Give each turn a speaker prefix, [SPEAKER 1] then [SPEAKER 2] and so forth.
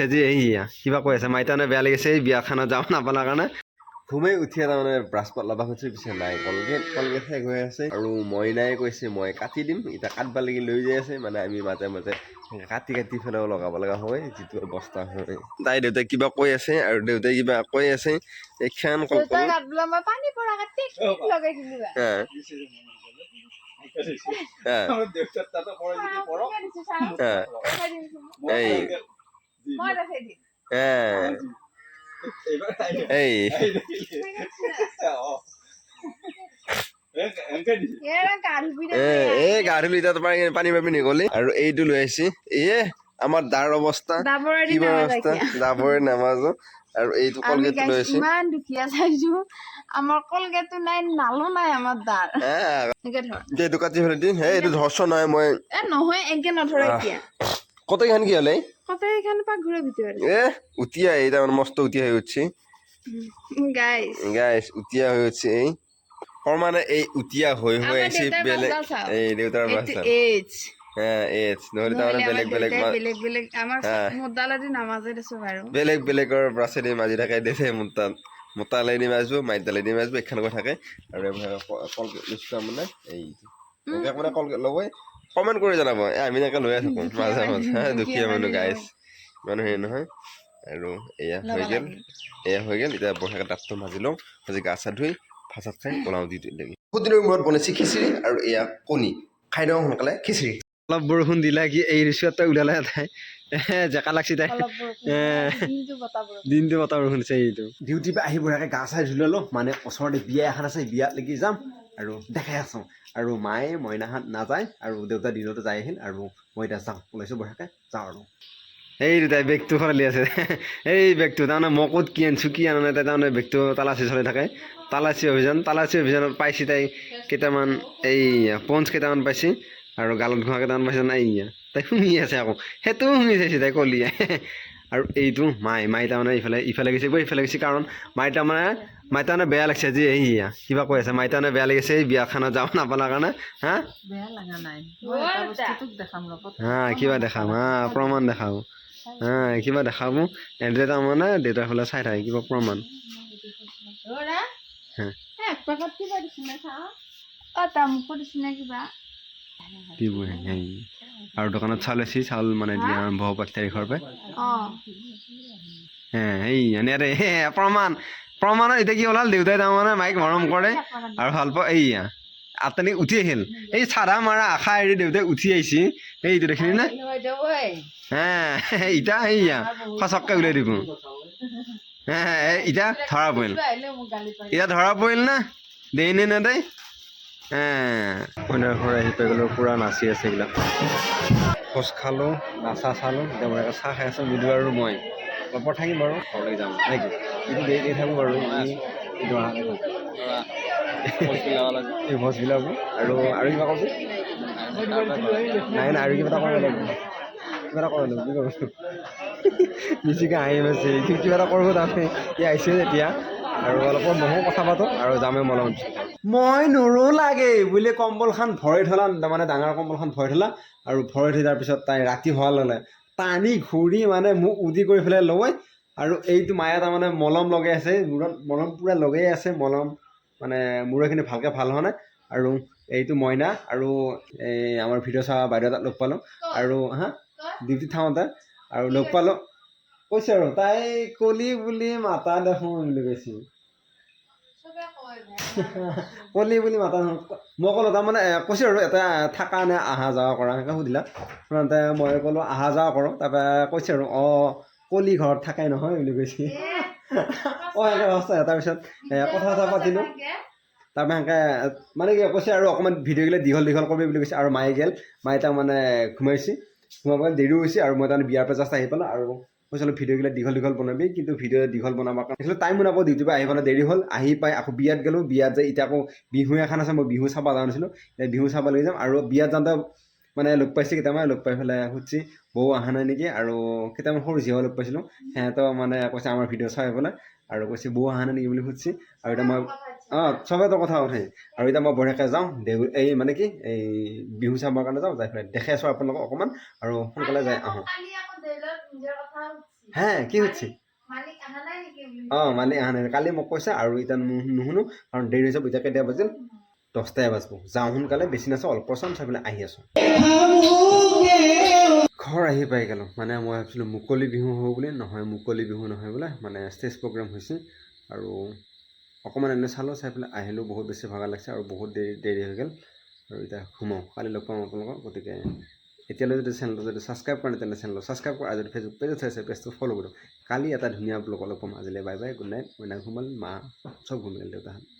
[SPEAKER 1] লাগিছে যে এইয়া কিবা কৈ আছে মাইতা মানে বেয়া লাগিছে এই বিয়াখনত যাব নাপালাৰ কাৰণে। ঘুমাই উঠিয়ে তাৰমানে ব্ৰাছ পাত লবা খুজিছে পিছে নাই কলগেট কলগেট শেষ হৈ আছে। আৰু মইনাই কৈছে মই কাটি দিম এতিয়া কাটবা লাগি লৈ যাই আছে। মানে আমি মাজে মাজে কাটি কাটি পেলাইও লগাব লগা হয় যিটো অৱস্থা হয়। তাই দেউতাই কিবা কৈ আছে আৰু দেউতাই কিবা কৈ আছে এইখান কল
[SPEAKER 2] মই।
[SPEAKER 1] এই
[SPEAKER 2] মই দেখাই দিম।
[SPEAKER 1] হা
[SPEAKER 3] এইবাৰ তাই
[SPEAKER 1] এই। এ এই এতিয়া তোমাৰ পানী পাবি নগলি আৰু এইটো লৈ আহিছে এয়ে আমাৰ দাৰ অৱস্থা কিবা অৱস্থা দাবৰে নামাজো আৰু এইটো কলগেটটো লৈ আহিছে
[SPEAKER 2] ইমান দুখীয়া চাইছো আমাৰ কলগেটো নাই নালো নাই আমাৰ দাৰ
[SPEAKER 1] এইটো কাটি ফেলে দিম হে এইটো ধৰছ নহয় মই
[SPEAKER 2] এ নহয় এনেকে নধৰে এতিয়া
[SPEAKER 1] কত এখান কি হলে
[SPEAKER 2] কত এখানে পাকঘরের ভিতরে
[SPEAKER 1] এ উতিয়া এইটা মানে মস্ত উতিয়া হয়ে উঠছে
[SPEAKER 2] গাইস
[SPEAKER 1] গাইস উতিয়া হয়ে উঠছে এই মানে এই উতিয়া হৈ হৈ
[SPEAKER 2] আমাৰ
[SPEAKER 1] আছে বেলেগ এই
[SPEAKER 2] এজ
[SPEAKER 1] হ্যাঁ এজ নহলে তাৰমানে বেলেগ বেলেগ
[SPEAKER 2] বেলেগ
[SPEAKER 1] হ্যাঁ।
[SPEAKER 2] মুদালাদি
[SPEAKER 1] বেলেগৰ ব্ৰাছেদি মাজি থাকে দিছে তাত মোটা লাইদি মাৰিব মাইট দালেদি মাৰিব এখানকৈ থাকে আৰু এইফালে ক- মানে এই মানে কলগেট ল'বই কমেণ্ট কৰি জনাব এ আমি এনেকৈ থাকোঁ
[SPEAKER 2] দুখীয়া
[SPEAKER 1] মাজে
[SPEAKER 2] মানুহ,
[SPEAKER 1] মাজে দুখীয়া মানুহ গাইছ মানুহ হেৰি নহয়। আৰু এয়া হৈ গ'ল। এয়া হৈ গ'ল। এতিয়া বঢ়িয়াকৈ দাঁতটো মাজি লওঁ। মাজি গা চা ধুই ভাত চাত খাই ওলাওঁ দি লাগি বহুত দিনৰ মূৰত বনাইছে খিচিৰি আৰু এয়া কণী। খাই দিওঁ সোনকালে। খিচিৰি। অলপ বৰষুণ দিলে কি এই ৰিচুৱাত ওলালে এটাই জেকা লাগছি তাই। এ।
[SPEAKER 2] দিনটো বতাহ বৰষুণ।
[SPEAKER 1] দিছে এইটো। ডিউটিৰ পৰা আহি বঢ়িয়াকৈ গা চাই ধুই ল'লোঁ। মানে ওচৰতে বিয়া এখন আছে বিয়াত লাগি যাম। আৰু দেখাই আছোঁ। আৰু মায়ে মইনাহঁত নাযায় আৰু দেউতা দিনতে যাই আহিল আৰু মই এতিয়া যাওঁ। ওলাইছোঁ বঢ়িয়াকৈ যাওঁ আৰু। এই দুটাই বেগটো খৰালি আছে। এই বেগটো তাৰমানে মই ক'ত কি আনিছোঁ, কি আনা নাই তাই তাৰমানে বেগটো তালাচী চলি থাকে। তালাচী অভিযান, তালাচী অভিযানত পাইছে তাই কেইটামান, এই পঞ্চ কেইটামান পাইছে আৰু গালত ঘঁহা কেইটামান পাইছে, নাই, তাই শুনি আছে আকৌ। সেইটোও শুনি চাইছে তাই কলিয়াই আৰু এইটো মাই মাই তাৰমানে ইফালে ইফালে গৈছে গৈ ইফালে গৈছে। কাৰণ মাই তাৰমানে মাই তাৰমানে বেয়া লাগিছে যে এইয়া কিবা কৈ আছে। মাই তাৰমানে বেয়া লাগিছে এই বিয়াখনত যাব নাপালাৰ কাৰণে হা? হা কিবা দেখাম হা প্ৰমাণ দেখাব। হা কিবা দেখাব। এহেঁতে তাৰমানে দেউতাৰ ফালে চাই থাকে কিবা প্ৰমাণ। হে।
[SPEAKER 2] এক
[SPEAKER 1] বহে হেৰি আৰু দোকানত চাউল আছে চাউল মানে দিয়া আৰম্ভ হ'ব পাঁচ তাৰিখৰ পৰা
[SPEAKER 2] অ
[SPEAKER 1] হে সেই এনে হে প্ৰমাণ প্ৰমাণত এতিয়া কি ওলাল দেউতাই তাৰমানে মাইক মৰম কৰে আৰু ভালো পোৱা এইয়া আটানি উঠি আহিল। এই চাৰা মাৰা আশা এৰি দেউতাই উঠি আহিছে। এইটো দেখিলি নে? হে ইটা এইয়া সঁচককৈ উলিয়াই দিব। হে ইটা ধৰা পৰিল। এতিয়া ধৰা পৰিল না? দেই নে নেদেই? কইনাৰ ঘৰ আহি পাই গ'লো পূৰা নাচি আছে এইবিলাক খোজ খালোঁ নাচা চালোঁ এতিয়া চাহ খাই আছোঁ মৃদু আৰু মই। অলপত থাকিম বাৰু ঘৰলৈ যাম নে কি? কিন্তু দেৰি দেৰি থাকোঁ বাৰু। এই ভোজ বিলাকো আৰু আৰু কিবা ক'বি? নাই নাই আৰু কিবা এটা কৰিব লাগিব। কিবা এটা কৰিব লাগিব কি কৰিব বেছিকৈ হাঁহি আছে কিবা এটা কৰিব তাৰমানে ই আহিছে যেতিয়া আৰু অলপ মহো কথা পাতোঁ আৰু যামে মলম মই নৰো লাগে বুলি কম্বলখন ভৰাই থলা মানে ডাঙৰ কম্বলখন ভৰাই থলা আৰু ভৰাই থৈ তাৰপিছত তাই ৰাতি হোৱাৰ লগে টানি ঘূৰি মানে মোক উদি কৰি পেলাই লয় আৰু এইটো মায়ে তাৰমানে মলম লগাই আছে মূৰত মলম পূৰা লগাই আছে, মলম মানে মূৰখিনি ভালকৈ ভালো হোৱা নাই আৰু এইটো মইনা আৰু এই আমাৰ ভিডিঅ' চোৱা বাইদেউ এটাক লগ পালোঁ আৰু হা ডিউটিত থাকোঁতে আৰু লগ পালোঁ। কৈছে আৰু, তাই কলি বুলি মাতা দেখোন বুলি কৈছে। কলি বুলি মাতা মই ক'লোঁ তাৰমানে কৈছে আৰু এটা থাকা নে অহা যোৱা কৰা সেনেকৈ সুধিলা। শুনাওঁতে মই ক'লোঁ অহা যোৱা কৰোঁ। তাৰপৰা কৈছে আৰু অঁ কলি ঘৰত থাকাই নহয় বুলি কৈছে। অঁ এনেকৈ সঁচাই তাৰপিছত কথা চথা পাতিলোঁ। তাৰপৰা সেনেকৈ মানে কি কৈছে আৰু অকণমান ভিডিঅ'গিলা দীঘল দীঘল কৰিবি বুলি কৈছে। আৰু মায়ে গেল মায়ে তাৰ মানে ঘুমাইছে। ঘুমাব দেৰিও হৈছে আৰু মই তাৰমানে বিয়াৰ পৰা জাষ্ট আহি পেলাই আৰু কৈছিলোঁ ভিডিঅ'গিলা দীঘল দীঘল বনাবি, কিন্তু ভিডিঅ' দীঘল বনাবৰ কাৰণে। কৈছিলোঁ টাইমো নাপাওঁ ডিউটিৰ পৰা আহি পেলাই দেৰি হ'ল, আহি পাই আকৌ বিয়াত গ'লোঁ, বিয়াত যাই এতিয়া আকৌ বিহু এখন আছে, মই বিহু চাব যোৱা নাছিলোঁ এতিয়া বিহু চাব লাগি যাম আৰু বিয়াত যাওঁতে মানে লগ পাইছে কেইটামান, লগ পাই পেলাই সুধিছে, বৌ অহা নাই নেকি? আৰু কেইটামান সৰু জীয়াও লগ পাইছিলোঁ সিহঁতৰ মানে কৈছে আমাৰ ভিডিঅ' চাই পেলাই আৰু কৈছে বৌ অহা নাই নেকি বুলি সুধিছে, আৰু এতিয়া মই অঁ চবেতো কথা উঠে, আৰু এতিয়া মই বঢ়িয়াকৈ যাওঁ, দেউ এই মানে কি, এই বিহু চাবৰ কাৰণে যাওঁ, যাই পেলাই দেখাই আছোঁ আপোনালোকক অকণমান, আৰু সোনকালে যাই আহোঁ। হে কি হচ্ছে?
[SPEAKER 2] মালিক অহা নাই নেকি বুলি?
[SPEAKER 1] অঁ মানে আহা নাই। কালি মোক কৈছে আৰু এতিয়া নুশু- নুশুনো কাৰণ দেৰি হৈছে এতিয়া কেতিয়া বাজিল। দহটাই বাজিব। যাওঁ সোনকালে বেছি নাচাওঁ অলপ চাম চাই পেলাই আহি আছোঁ। ঘৰ আহি পাই গ'লোঁ। মানে মই ভাবিছিলোঁ মুকলি বিহু হ'ব বুলি। নহয় মুকলি বিহু নহয় বোলে। মানে ষ্টেজ প্ৰগ্ৰাম হৈছে। আৰু অকণমান এনে চালোঁ চাই পেলাই আহিলোঁ। বহুত বেছি ভাগৰ লাগিছে আৰু বহুত দেৰি দেৰি হৈ গ'ল। আৰু এতিয়া সোমাওঁ। কালি লগ পাম আপোনালোকক। গতিকে এতিয়ালৈ যদি চেনেলটো যদি ছাবস্ক্ৰাইব কৰে তেন্তে চেনেলটো ছাবস্ক্ৰাইব কৰা যদি ফেচবুক পেজত আছে পেজটো ফ'ল' কৰক কালি এটা ধুনীয়া ব্লগত লগ পাম আজিলৈ। বাই বাই গুড নাইট মইনা ঘুমাল, মা চব ঘুমিল দেউতাহঁত।